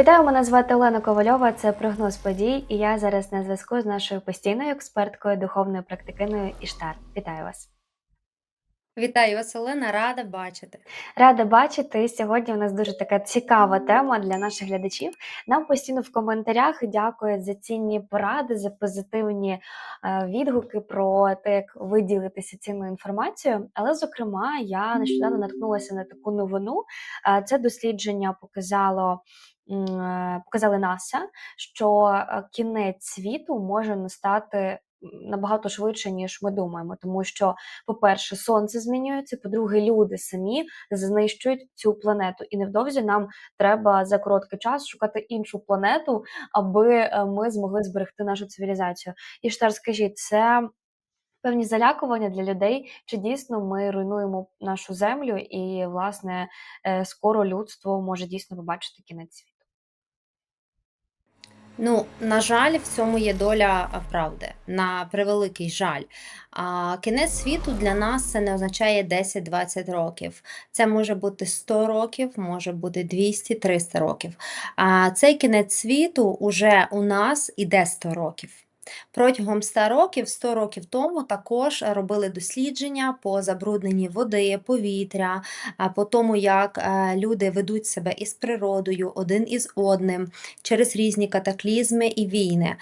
Вітаю, мене звати Олена Ковальова. Це прогноз подій, і я зараз на зв'язку з нашою постійною експерткою, духовною практикиною Іштар. Вітаю вас. Вітаю вас, Олена, рада бачити. Рада бачити. Сьогодні у нас дуже така цікава тема для наших глядачів. Нам постійно в коментарях дякують за цінні поради, за позитивні е, відгуки про те, як ви ділитеся цінною інформацією. Але, зокрема, я нещодавно наткнулася на таку новину. Е, Це дослідження показало. е, Показали НАСА, що кінець світу може настати набагато швидше, ніж ми думаємо, тому що по-перше, сонце змінюється. По-друге, люди самі знищують цю планету, і невдовзі нам треба за короткий час шукати іншу планету, аби е, ми змогли зберегти нашу цивілізацію. І Штар, скажіть, це певні залякування для людей, чи дійсно ми руйнуємо нашу землю, і власне е, скоро людство може дійсно побачити кінець світу. Ну, на жаль, в цьому є доля правди, на превеликий жаль. А кінець світу для нас це не означає 10-20 років. Це може бути 100 років, може бути 200-300 років. А цей кінець світу уже у нас іде 100 років. Протягом 100 років, 100 років тому також робили дослідження по забрудненні води, повітря, по тому, як е, люди ведуть себе із природою, один із одним, через різні катаклізми і війни.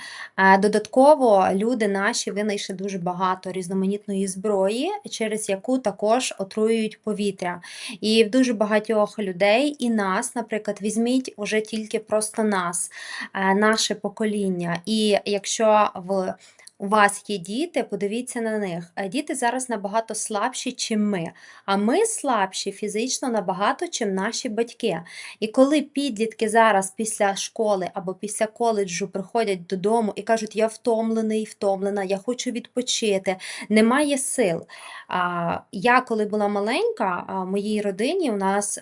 Додатково люди наші винайшли дуже багато різноманітної зброї, через яку також отруюють повітря. І в дуже багатьох людей, і нас, наприклад, візьміть уже тільки просто нас, е, наше покоління. І якщо в у вас є діти, подивіться на них. Е, Діти зараз набагато слабші, чим ми. А ми слабші фізично набагато, чим наші батьки. І коли підлітки зараз після школи або після коледжу приходять додому і кажуть, я втомлений, втомлена, я хочу відпочити, немає сил. Я, коли була маленька, моїй родині у нас.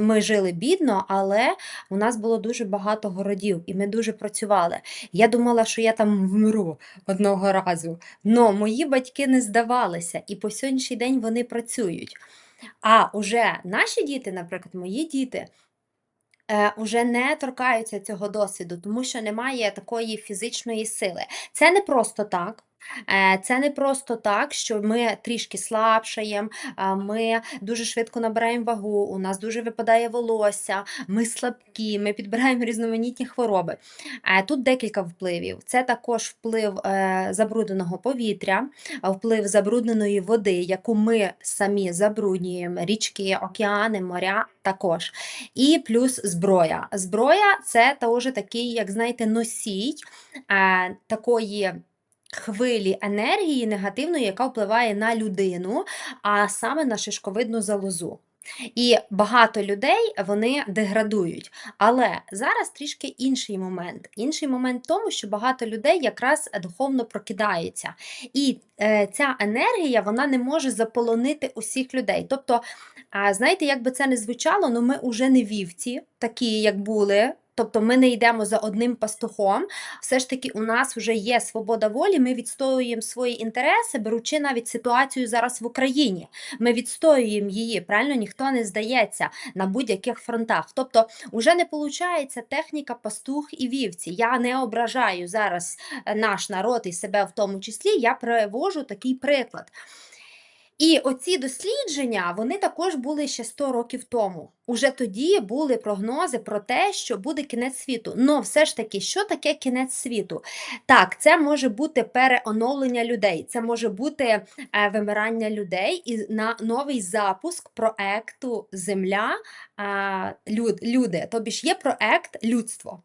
Ми жили бідно, але у нас було дуже багато городів, і ми дуже працювали. Я думала, що я там вмру одного разу. Но мої батьки не здавалися, і по сьогоднішній день вони працюють. А уже наші діти, наприклад, мої діти, е, уже не торкаються цього досвіду, тому що немає такої фізичної сили. Це не просто так. Е, Це не просто так, що ми трішки слабшаємо, ми дуже швидко набираємо вагу, у нас дуже випадає волосся, ми слабкі, ми підбираємо різноманітні хвороби. Е, Тут декілька впливів. Це також вплив е, забрудненого повітря, вплив забрудненої води, яку ми самі забруднюємо, річки, океани, моря також. І плюс зброя. Зброя це теж такий, як знаєте, носій такої. Хвилі енергії негативної, яка впливає на людину, а саме на шишковидну залозу. І багато людей вони деградують. Але зараз трішки інший момент. Інший момент в тому, що багато людей якраз духовно прокидається. І е, ця енергія вона не може заполонити усіх людей. Тобто, а, знаєте, як би це не звучало, ну ми вже не вівці, такі, як були. Тобто ми не йдемо за одним пастухом, все ж таки у нас вже є свобода волі, ми відстоюємо свої інтереси, беручи навіть ситуацію зараз в Україні. Ми відстоюємо її, правильно ніхто не здається на будь-яких фронтах. Тобто, вже не виходить техніка пастух і вівці. Я не ображаю зараз е, наш народ і себе в тому числі. Я привожу такий приклад. І оці дослідження вони також були ще 100 років тому. Уже тоді були прогнози про те, що буде кінець світу. Но все ж таки, що таке кінець світу? Так, це може бути переоновлення людей, це може бути е, вимирання людей і на новий запуск проекту Земля е, люд, люди. Тобі ж є проект людство.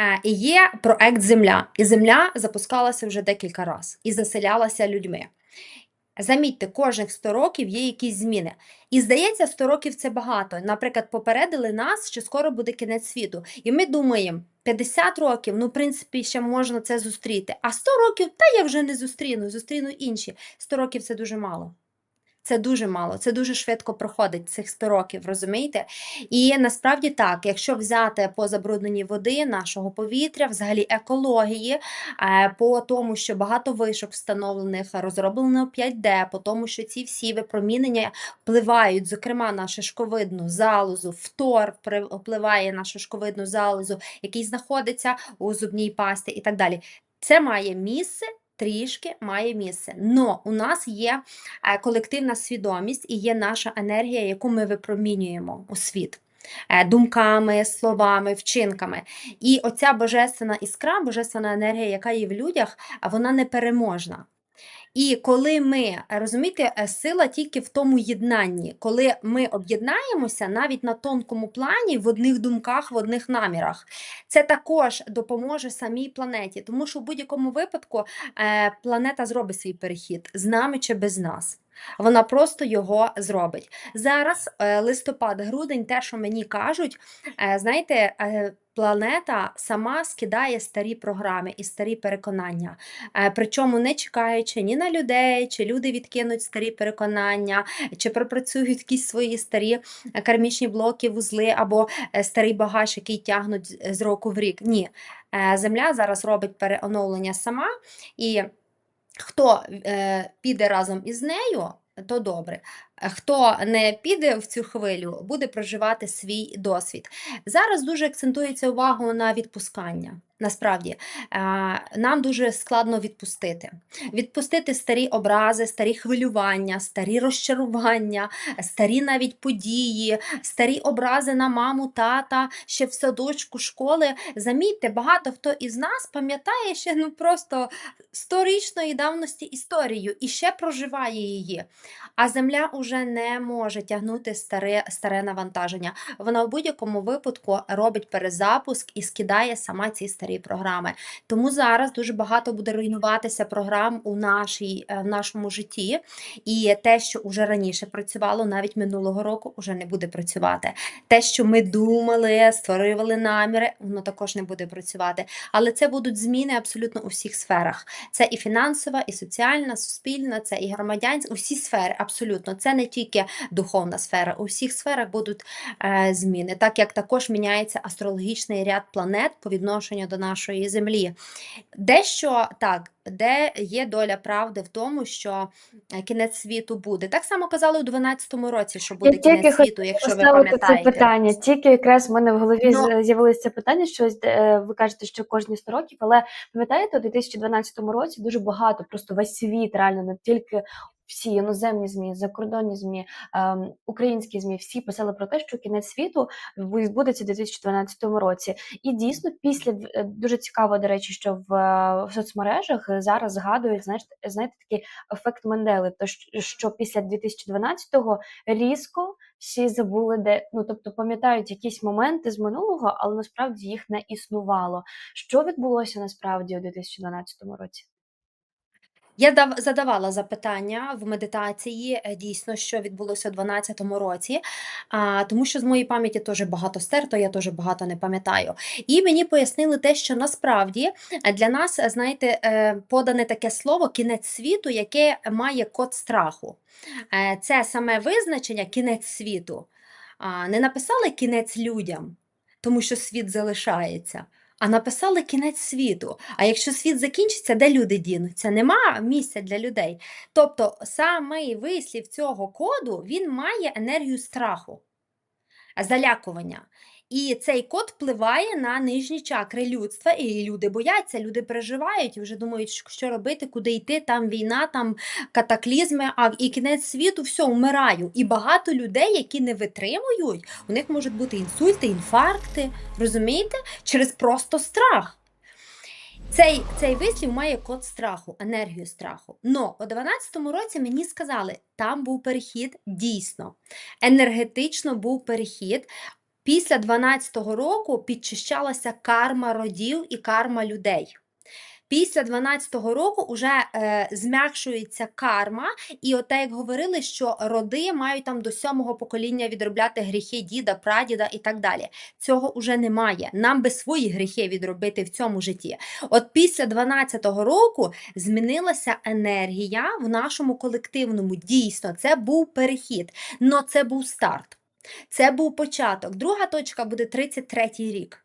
Е, І є проект Земля. І Земля запускалася вже декілька разів і заселялася людьми. Замітьте, кожних 100 років є якісь зміни. І здається, 100 років це багато. Наприклад, попередили нас, що скоро буде кінець світу. І ми думаємо, 50 років, ну, в принципі, ще можна це зустріти. А 100 років, та я вже не зустріну, зустріну інші. 100 років це дуже мало. Це дуже мало, це дуже швидко проходить цих 100 років, розумієте? І насправді так, якщо взяти по забрудненні води, нашого повітря, взагалі екології, е, по тому, що багато вишок встановлених, розроблено 5D, по тому, що ці всі випромінення впливають, зокрема, на шишковидну залозу, фтор впливає на шишковидну залозу, який знаходиться у зубній пасті і так далі. Це має місце. Трішки має місце. Но у нас є е, колективна свідомість і є наша енергія, яку ми випромінюємо у світ. е, Думками, словами, вчинками. І оця божественна іскра, божественна енергія, яка є в людях, вона непереможна. І коли ми розумієте, е, сила тільки в тому єднанні, коли ми об'єднаємося навіть на тонкому плані, в одних думках, в одних намірах, це також допоможе самій планеті, тому що в будь-якому випадку е, планета зробить свій перехід з нами чи без нас. Вона просто його зробить. Зараз е, листопад-грудень, те, що мені кажуть, е, знаєте, е, планета сама скидає старі програми і старі переконання. Причому не чекаючи ні на людей, чи люди відкинуть старі переконання, чи пропрацюють якісь свої старі кармічні блоки, вузли або старий багаж, який тягнуть з- року в рік. Ні. Земля зараз робить переоновлення сама, і хто е, піде разом із нею, то добре. Хто не піде в цю хвилю, буде проживати свій досвід. Зараз дуже акцентується увагу на відпускання. Насправді, е, нам дуже складно відпустити. Відпустити старі образи, старі хвилювання, старі розчарування, старі навіть події, старі образи на маму, тата, ще в садочку, школи. Замітьте, багато хто із нас пам'ятає ще ну просто сторічної давності історію і ще проживає її. А земля уже не може тягнути старе, старе навантаження. Вона в будь-якому випадку робить перезапуск і скидає сама ці старі програми. Тому зараз дуже багато буде руйнуватися програм у нашій, е, в нашому житті. І те, що вже раніше працювало, навіть минулого року, вже не буде працювати. Те, що ми думали, створювали наміри, воно також не буде працювати. Але це будуть зміни абсолютно у всіх сферах. Це і фінансова, і соціальна, суспільна, це і громадянська, усі сфери абсолютно. Це не тільки духовна сфера. У всіх сферах будуть е, зміни, так як також міняється астрологічний ряд планет по відношенню до нашої землі. Дещо так, де є доля правди в тому, що е, кінець світу буде. Так само казали у 12-му році, що буде Я кінець світу, якщо ви поставити це питання. Тільки якраз в мене в голові Ну. з'явилося це питання, що е, ви кажете, що кожні 100 років, але пам'ятаєте, у 2012 році дуже багато, просто весь світ, реально не тільки всі іноземні змі, закордонні змі, ем, українські змі, всі писали про те, що кінець світу відбудеться у 2012 році. І дійсно, після е, дуже цікаво, до речі, що в, в соцмережах зараз згадують, знаєш, знаєте, такий ефект Мендели, то що після 2012-го різко всі забули, де ну тобто пам'ятають якісь моменти з минулого, але насправді їх не існувало. Що відбулося насправді у 2012 році? Я дав, задавала запитання в медитації, е, дійсно, що відбулося у 2012 році, а, тому що з моєї пам'яті теж багато стерто, я теж багато не пам'ятаю. І мені пояснили те, що насправді е, для нас, е, знаєте, подане таке слово кінець світу, яке має код страху. Це саме визначення кінець світу. Не написали кінець людям, тому що світ залишається. А написали кінець світу. А якщо світ закінчиться, де люди дінуться? Нема місця для людей. Тобто самий вислів цього коду він має енергію страху, залякування. І цей код впливає на нижні чакри людства, і люди бояться, люди переживають і вже думають, що- робити, куди йти, там війна, там катаклізми, а і кінець світу, все, вмираю. І багато людей, які не витримують, у них можуть бути інсульти, інфаркти, розумієте? Через просто страх. Цей, цей вислів має код страху, енергію страху. Но у 12-му році мені сказали, там був перехід дійсно. Енергетично був перехід. Після 12-го року підчищалася карма родів і карма людей. Після 12-го року вже е, зм'якшується карма, і от як говорили, що роди мають там до сьомого покоління відробляти гріхи діда, прадіда і так далі. Цього вже немає. Нам би свої гріхи відробити в цьому житті. От після 12-го року змінилася енергія в нашому колективному. Дійсно, це був перехід, но це був старт. Це був початок. Друга точка буде 33-й рік.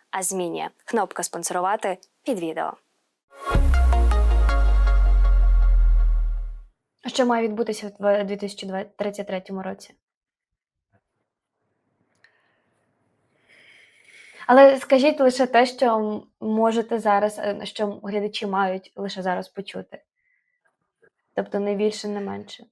а змінює. Кнопка спонсорувати під відео. Що має відбутися в 2033 році? Але скажіть лише те, що можете зараз, е, що глядачі мають лише зараз почути. Тобто не більше, не менше.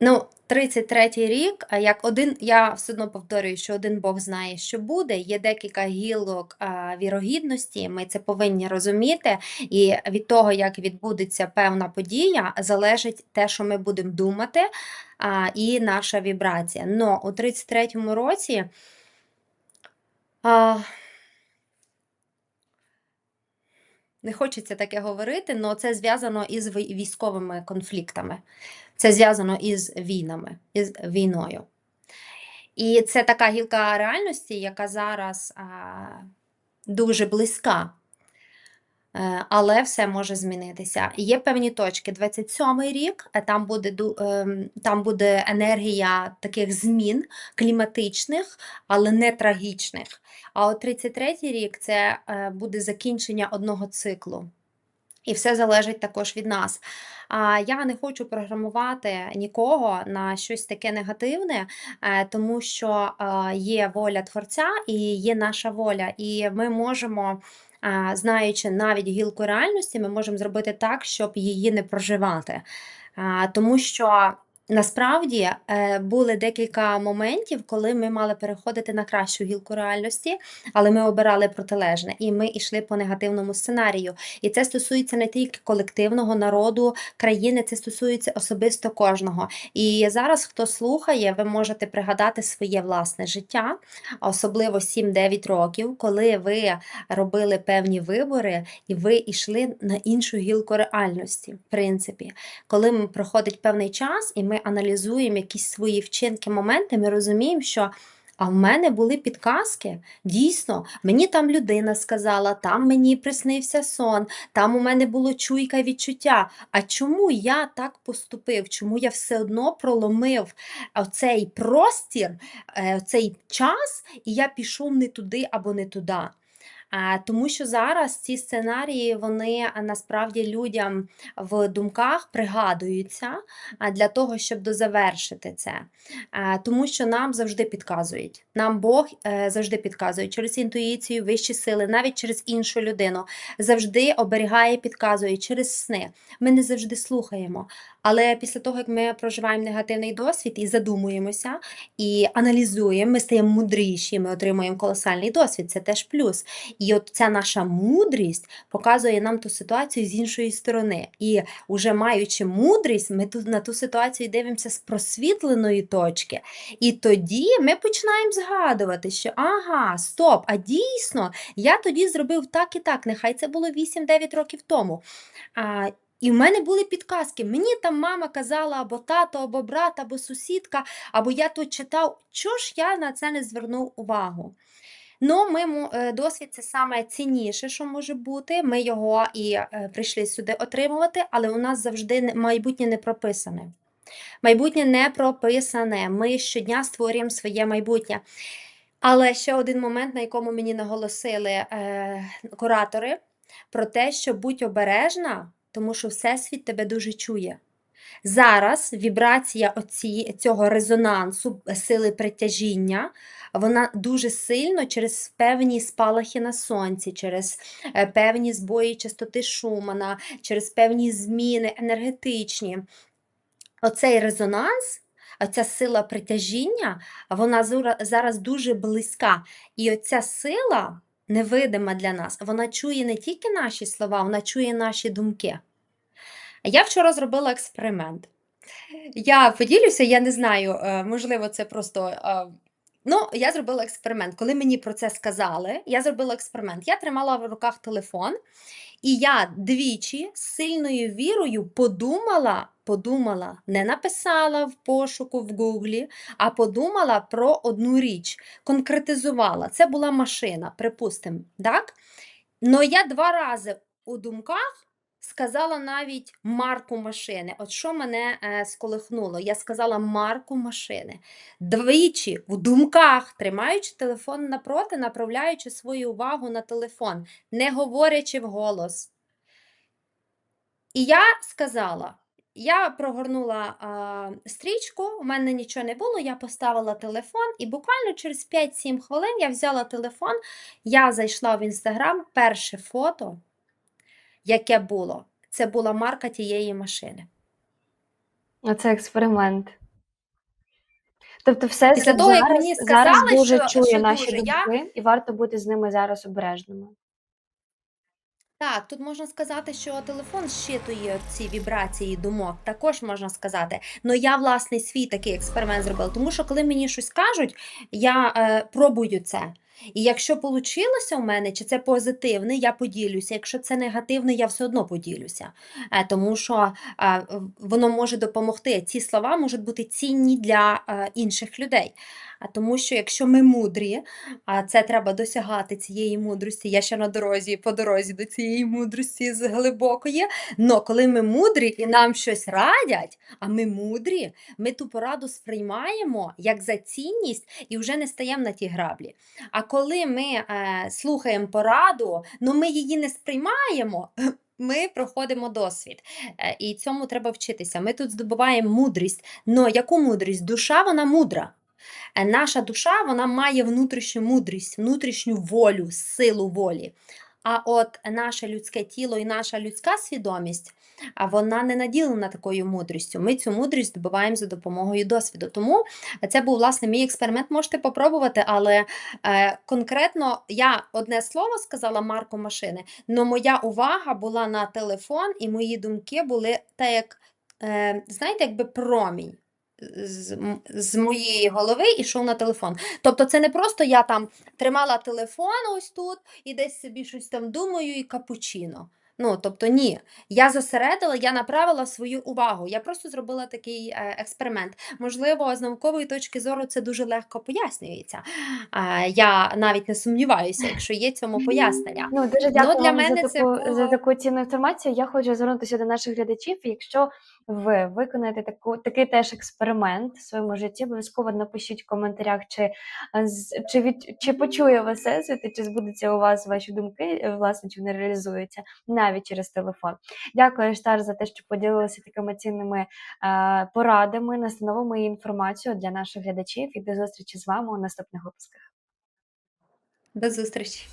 Ну, 33-й рік, а як один, я все одно повторюю, що один Бог знає, що буде. Є декілька гілок а, вірогідності. Ми це повинні розуміти. І від того, як відбудеться певна подія, залежить те, що ми будемо думати, а, і наша вібрація. Но у 33-му році. А, не хочеться таке говорити, але це зв'язано із вій- військовими конфліктами. Це зв'язано із війнами, із війною. І це така гілка реальності, яка зараз а, дуже близька. Е, Але все може змінитися. Є певні точки. 27-й рік, е, там буде, ем, там буде енергія таких змін кліматичних, але не трагічних. А от 33-й рік це е, буде закінчення одного циклу. І все залежить також від нас. А я не хочу програмувати нікого на щось таке негативне, е, тому що е, є воля творця і є наша воля, і ми можемо. Знаючи навіть гілку реальності, ми можемо зробити так, щоб її не проживати. Тому що насправді е, були декілька моментів, коли ми мали переходити на кращу гілку реальності, але ми обирали протилежне, і ми йшли по негативному сценарію. І це стосується не тільки колективного народу, країни, це стосується особисто кожного. І зараз, хто слухає, ви можете пригадати своє власне життя, особливо 7-9 років, коли ви робили певні вибори і ви йшли на іншу гілку реальності. В принципі, коли проходить певний час і ми аналізуємо якісь свої вчинки, моменти, ми розуміємо, що. А в мене були підказки. Дійсно, мені там людина сказала, там мені приснився сон, там у мене було чуйка відчуття. А чому я так поступив? Чому я все одно проломив цей простір, е, цей час, і я пішов не туди або не туди? Тому що зараз ці сценарії вони насправді людям в думках пригадуються для того, щоб дозавершити це. Тому що нам завжди підказують. Нам Бог е, завжди підказує через інтуїцію, вищі сили, навіть через іншу людину. Завжди оберігає, підказує через сни. Ми не завжди слухаємо. Але після того, як ми проживаємо негативний досвід і задумуємося, і аналізуємо, ми стаємо мудріші, ми отримуємо колосальний досвід. Це теж плюс. І от ця наша мудрість показує нам ту ситуацію з іншої сторони. І вже маючи мудрість, ми тут на ту ситуацію дивимося з просвітленої точки. І тоді ми починаємо згадувати, що ага, стоп, а дійсно, я тоді зробив так і так. Нехай це було 8-9 років тому. А, і в мене були підказки. Мені там мама казала або тато, або брат, або сусідка, або я тут читав. Чого ж я на це не звернув увагу? Ну, ми, е, досвід це саме цінніше, що може бути. Ми його і е, прийшли сюди отримувати, але у нас завжди майбутнє не прописане. Майбутнє не прописане. Ми щодня створюємо своє майбутнє. Але ще один момент, на якому мені наголосили е, куратори, про те, що будь обережна, тому що Всесвіт тебе дуже чує. Зараз вібрація оці, цього резонансу, е, сили притяжіння, вона дуже сильно через певні спалахи на сонці, через е, певні збої частоти Шумана, через певні зміни енергетичні. Оцей резонанс, оця сила притяжіння, вона зараз дуже близька. І оця сила невидима для нас, вона чує не тільки наші слова, вона чує наші думки. Я вчора зробила експеримент. Я поділюся, я не знаю, е, можливо, це просто. е, Ну, я зробила експеримент. Коли мені про це сказали, я зробила експеримент. Я тримала в руках телефон, і я двічі з сильною вірою подумала, подумала, не написала в пошуку в Гуглі, а подумала про одну річ, конкретизувала. Це була машина, припустимо, так? Но я два рази у думках сказала навіть марку машини. От що мене е, сколихнуло? Я сказала марку машини. Двічі в думках, тримаючи телефон напроти, направляючи свою увагу на телефон, не говорячи вголос. І я сказала. Я прогорнула а, стрічку, у мене нічого не було, я поставила телефон, і буквально через 5-7 хвилин я взяла телефон, я зайшла в інстаграм, перше фото, яке було, це була марка тієї машини. Оце експеримент. Тобто, все Після того, як зараз, мені зараз сказали, дуже що- чує що наші дуже, думки, я- і варто бути з ними зараз обережними. Так, тут можна сказати, що телефон щитує ці вібрації думок, також можна сказати. Ну я власне свій такий експеримент зробила, тому що коли мені щось кажуть, я е, пробую це. І якщо вийшло у мене, чи це позитивне, я поділюся. Якщо це негативне, я все одно поділюся. Е, тому що е, воно може допомогти. Ці слова можуть бути цінні для е, інших людей. Тому що якщо ми мудрі, а це треба досягати цієї мудрості. Я ще на дорозі, по дорозі до цієї мудрості з глибокої. Но коли ми мудрі і нам щось радять, а ми мудрі, ми ту пораду сприймаємо як за цінність і вже не стаємо на ті граблі. А коли ми е, слухаємо пораду, но ми її не сприймаємо. Ми проходимо досвід, Е, і цьому треба вчитися. Ми тут здобуваємо мудрість. Но яку мудрість? Душа вона мудра. Е, Наша душа вона має внутрішню мудрість, внутрішню волю, силу волі. А от наше людське тіло і наша людська свідомість, а вона не наділена такою мудрістю. Ми цю мудрість здобуваємо за допомогою досвіду. Тому це був власне мій експеримент. Можете попробувати, але е, конкретно я одне слово сказала марку машини, але моя увага була на телефон, і мої думки були так, як е, знаєте, якби промінь з, з моєї голови йшов на телефон. Тобто це не просто я там тримала телефон ось тут і десь собі щось там думаю і капучино. Ну, тобто, ні, я зосередила, я направила свою увагу. Я просто зробила такий е, експеримент. Можливо, з наукової точки зору це дуже легко пояснюється. Я навіть не сумніваюся, якщо є цьому пояснення. Ну, дуже Ну, дякую для мене за це таку, за таку цінну інформацію. Я хочу звернутися до наших глядачів. Якщо ви виконаєте таку, такий теж експеримент в своєму житті, обов'язково напишіть в коментарях, чи, е, чи, від, чи почує вас всесвіт, чи збудуться у вас ваші думки, е, власне, чи вони реалізуються навіть через телефон. Дякую, Штар, за те, що поділилися такими цінними е, порадами, настановами і інформацією для наших глядачів. І до зустрічі з вами у наступних випусках. До зустрічі!